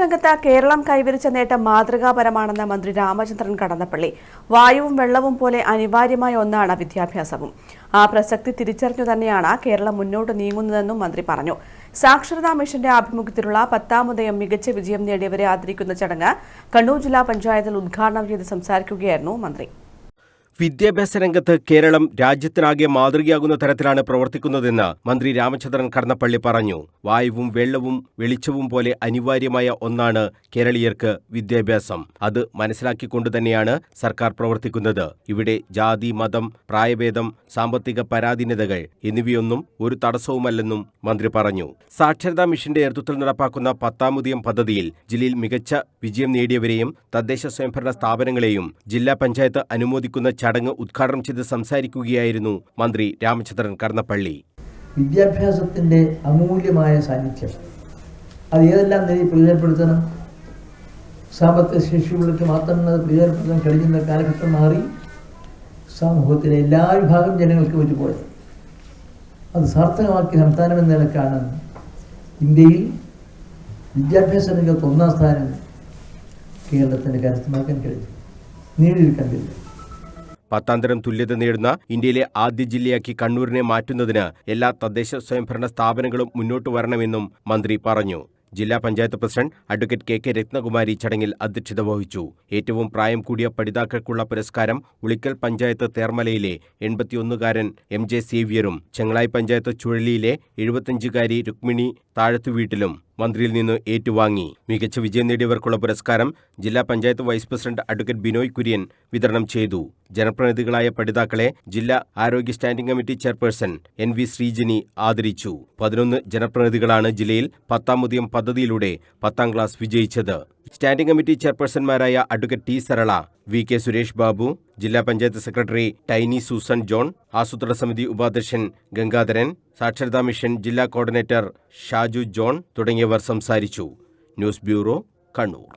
രംഗത്ത് കേരളം കൈവരിച്ച നേട്ടം മാതൃകാപരമാണെന്ന് മന്ത്രി രാമചന്ദ്രൻ കടന്നപ്പള്ളി. വായുവും വെള്ളവും പോലെ അനിവാര്യമായ ഒന്നാണ് വിദ്യാഭ്യാസവും. ആ പ്രസക്തി തിരിച്ചറിഞ്ഞു തന്നെയാണ് കേരളം മുന്നോട്ട് നീങ്ങുന്നതെന്നും മന്ത്രി പറഞ്ഞു. സാക്ഷരതാ മിഷന്റെ ആഭിമുഖ്യത്തിലുള്ള പത്താമതയം മികച്ച വിജയം നേടിയവരെ ആദരിക്കുന്ന ചടങ്ങ് കണ്ണൂർ ജില്ലാ പഞ്ചായത്തിൽ ഉദ്ഘാടനം ചെയ്ത് സംസാരിക്കുകയായിരുന്നു മന്ത്രി. വിദ്യാഭ്യാസ രംഗത്ത് കേരളം രാജ്യത്തിനാകെ മാതൃകയാകുന്ന തരത്തിലാണ് പ്രവർത്തിക്കുന്നതെന്ന് മന്ത്രി രാമചന്ദ്രൻ കടന്നപ്പള്ളി പറഞ്ഞു. വായുവും വെള്ളവും വെളിച്ചവും പോലെ അനിവാര്യമായ ഒന്നാണ് കേരളീയർക്ക് വിദ്യാഭ്യാസം. അത് മനസ്സിലാക്കിക്കൊണ്ട് തന്നെയാണ് സർക്കാർ പ്രവർത്തിക്കുന്നത്. ഇവിടെ ജാതി മതം പ്രായഭേദം സാമ്പത്തിക പരാധീനതകൾ എന്നിവയൊന്നും ഒരു തടസ്സവുമല്ലെന്നും മന്ത്രി പറഞ്ഞു. സാക്ഷരതാ മിഷന്റെ നേതൃത്വത്തിൽ നടപ്പാക്കുന്ന പത്താമുദിയം പദ്ധതിയിൽ ജില്ലയിൽ മികച്ച വിജയം നേടിയവരെയും തദ്ദേശ സ്വയംഭരണ സ്ഥാപനങ്ങളെയും ജില്ലാ പഞ്ചായത്ത് അനുമോദിക്കുന്ന ചടങ്ങ് ഉദ്ഘാടനം ചെയ്ത് സംസാരിക്കുകയായിരുന്നു മന്ത്രി രാമചന്ദ്രൻ കടന്നപ്പള്ളി. വിദ്യാഭ്യാസത്തിന്റെ അമൂല്യമായ സാന്നിധ്യം. അത് ഏതെല്ലാം നിലയിൽ പ്രയോജനപ്പെടുത്തണം? സാമ്പത്തിക ശേഷിയുള്ളവർക്ക് മാത്രം അത് പ്രയോജനപ്പെടുത്താൻ കഴിയുന്ന കാലഘട്ടം മാറി. സമൂഹത്തിലെ എല്ലാ വിഭാഗം ജനങ്ങൾക്ക് പോയത് അത് സാർത്ഥകമാക്കിയ സംസ്ഥാനം എന്ന നിലക്കാണ് ഇന്ത്യയിൽ വിദ്യാഭ്യാസ രംഗത്ത് ഒന്നാം സ്ഥാനം കേരളത്തിന്റെ കരസ്ഥമാക്കാൻ കഴിഞ്ഞു നേടിയെടുക്കാൻ കഴിഞ്ഞു പത്താന്തരം തുല്യത നേടുന്ന ഇന്ത്യയിലെ ആദ്യ ജില്ലയാക്കി കണ്ണൂരിനെ മാറ്റുന്നതിന് എല്ലാ തദ്ദേശ സ്വയംഭരണ സ്ഥാപനങ്ങളും മുന്നോട്ട് വരണമെന്നും മന്ത്രി പറഞ്ഞു. ജില്ലാ panchayat president advocate K K Rathnakumari ചടങ്ങിൽ അധ്യക്ഷത വഹിച്ചു. ഏറ്റവും പ്രായം കൂടിയ പഠിതാക്കൾക്കുള്ള പുരസ്കാരം ഉളിക്കൽ പഞ്ചായത്ത് തേർമലയിലെ എൺപത്തിയൊന്നുകാരൻ എം ജെ സേവ്യറും ചെങ്ങളായി പഞ്ചായത്ത് ചുഴലിയിലെ എഴുപത്തഞ്ചുകാരി രുക്മിണി താഴത്തുവീട്ടിലും മന്ത്രിയിൽ നിന്ന് ഏറ്റുവാങ്ങി. മികച്ച വിജയം നേടിയവർക്കുള്ള പുരസ്കാരം ജില്ലാ panchayat vice president advocate Binoy Kurian വിതരണം ചെയ്തു. ജനപ്രതിനിധികളായ പഠിതാക്കളെ ജില്ലാ ആരോഗ്യ standing committee chairperson N V Sreejani ആദരിച്ചു. പതിനൊന്ന് ജനപ്രതിനിധികളാണ് ജില്ലയിൽ പത്താമുദിയം പദ്ധതിയിലൂടെ പത്താം ക്ലാസ് വിജയിച്ചത്. Standing committee ചെയർപേഴ്സൺമാരായ advocate T Sarala V K Suresh Babu ജില്ലാ panchayat secretary Tiny Susan John ആസൂത്രണ സമിതി ഉപാധ്യക്ഷൻ ഗംഗാധരൻ സാക്ഷരതാ മിഷൻ ജില്ലാ കോർഡിനേറ്റർ ഷാജു ജോൺ തുടങ്ങിയവർ സംസാരിച്ചു. News bureau Kannur.